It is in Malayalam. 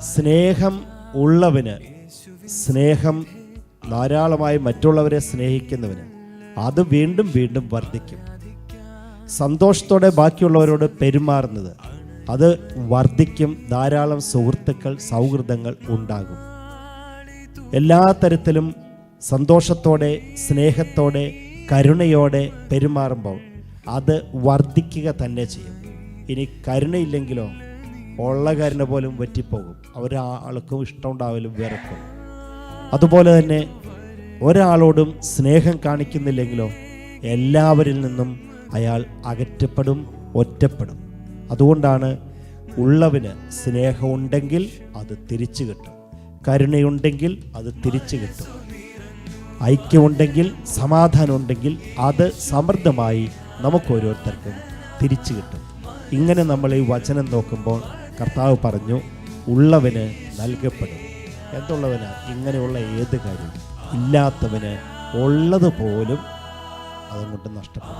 സ്നേഹം ഉള്ളവന് സ്നേഹം ധാരാളമായി മറ്റുള്ളവരെ സ്നേഹിക്കുന്നവന് അത് വീണ്ടും വീണ്ടും വർദ്ധിക്കും. സന്തോഷത്തോടെ ബാക്കിയുള്ളവരോട് പെരുമാറുന്നത് അത് വർദ്ധിക്കും ധാരാളം സുഹൃത്തുക്കൾ സൗഹൃദങ്ങൾ ഉണ്ടാകും. എല്ലാ തരത്തിലും സന്തോഷത്തോടെ സ്നേഹത്തോടെ കരുണയോടെ പെരുമാറുമ്പോൾ അത് വർദ്ധിക്കുക തന്നെ ചെയ്യും. ഇനി കരുണയില്ലെങ്കിലോ? ഉള്ള കരുണ പോലും വറ്റിപ്പോകും. ഒരാൾക്കും ഇഷ്ടമുണ്ടാവലും വെറുക്കും അതുപോലെ തന്നെ ഒരാളോടും സ്നേഹം കാണിക്കുന്നില്ലെങ്കിലോ എല്ലാവരിൽ നിന്നും അയാൾ അകറ്റപ്പെടും ഒറ്റപ്പെടും. അതുകൊണ്ടാണ് ഉള്ളവന് സ്നേഹമുണ്ടെങ്കിൽ അത് തിരിച്ചു കിട്ടും. കരുണയുണ്ടെങ്കിൽ അത് തിരിച്ചു കിട്ടും. ഐക്യമുണ്ടെങ്കിൽ സമാധാനമുണ്ടെങ്കിൽ അത് സമൃദ്ധമായി നമുക്ക് ഓരോരുത്തർക്കും തിരിച്ചു കിട്ടും. ഇങ്ങനെ നമ്മൾ ഈ വചനം നോക്കുമ്പോൾ കർത്താവ് പറഞ്ഞു ഉള്ളവന് നൽകപ്പെടും. എന്തുള്ളവന്? ഇങ്ങനെയുള്ള ഏത് കാര്യം? ഇല്ലാത്തവന് ഉള്ളത് പോലും അതുകൊണ്ട് നഷ്ടപ്പെടും